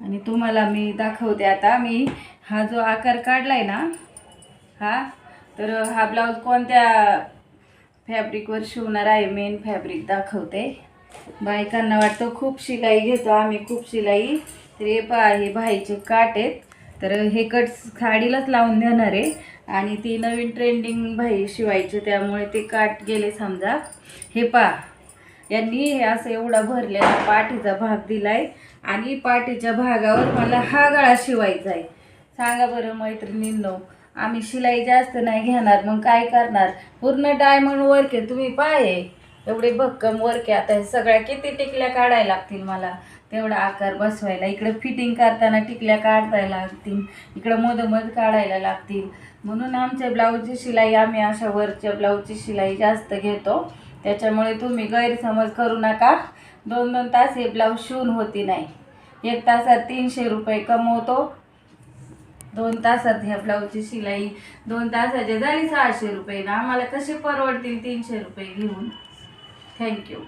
आणि तुम्हाला मी दाखवते आता. मी हा जो आकार काढला आहे ना हा तर हा ब्लाऊज कोणत्या फॅब्रिकवर शिवणार आहे मेन फॅब्रिक दाखवते. बायकांना वाटतं खूप शिलाई घेतो आम्ही खूप शिलाई. तर हे पहा हे भाईचे काट आहेत. तर हे कट साडीलाच लावून देणार आहे. आणि ती नवीन ट्रेंडिंग भाई शिवायचे त्यामुळे ते काट गेले समजा. हे पहा यांनी हे असं एवढा भरलेला पाठीचा भाग दिलाय. आणि पाठीच्या भागावर मला हा गळा शिवायचा आहे सांगा बरं मैत्रिणींनो आम्ही शिलाई जास्त नाही घेणार मग काय करणार? पूर्ण डायमंड वर्क आहे तुम्ही पाहे. एवढे भक्कम वर्क आहे आता हे सगळ्या किती टिकल्या काढायला लागतील मला? तेवढा आकार बसवायला इकडं फिटिंग करताना टिकल्या काढायला लागतील इकडं मधोमध काढायला लागतील. म्हणून आमच्या ब्लाऊजची शिलाई आम्ही अशा वरच्या ब्लाऊजची शिलाई जास्त घेतो. त्याच्यामुळे तुम्ही गैरसमज करू नका. दोन दोन तास हे ब्लाऊज शिवून होती नाही. एक तासात तीनशे रुपये कमवतो. दोन तासात ह्या ब्लाऊजची शिलाई दोन तासाचे झाली सहाशे रुपये ना. आम्हाला कसे परवडतील तीनशे रुपये घेऊन? थँक्यू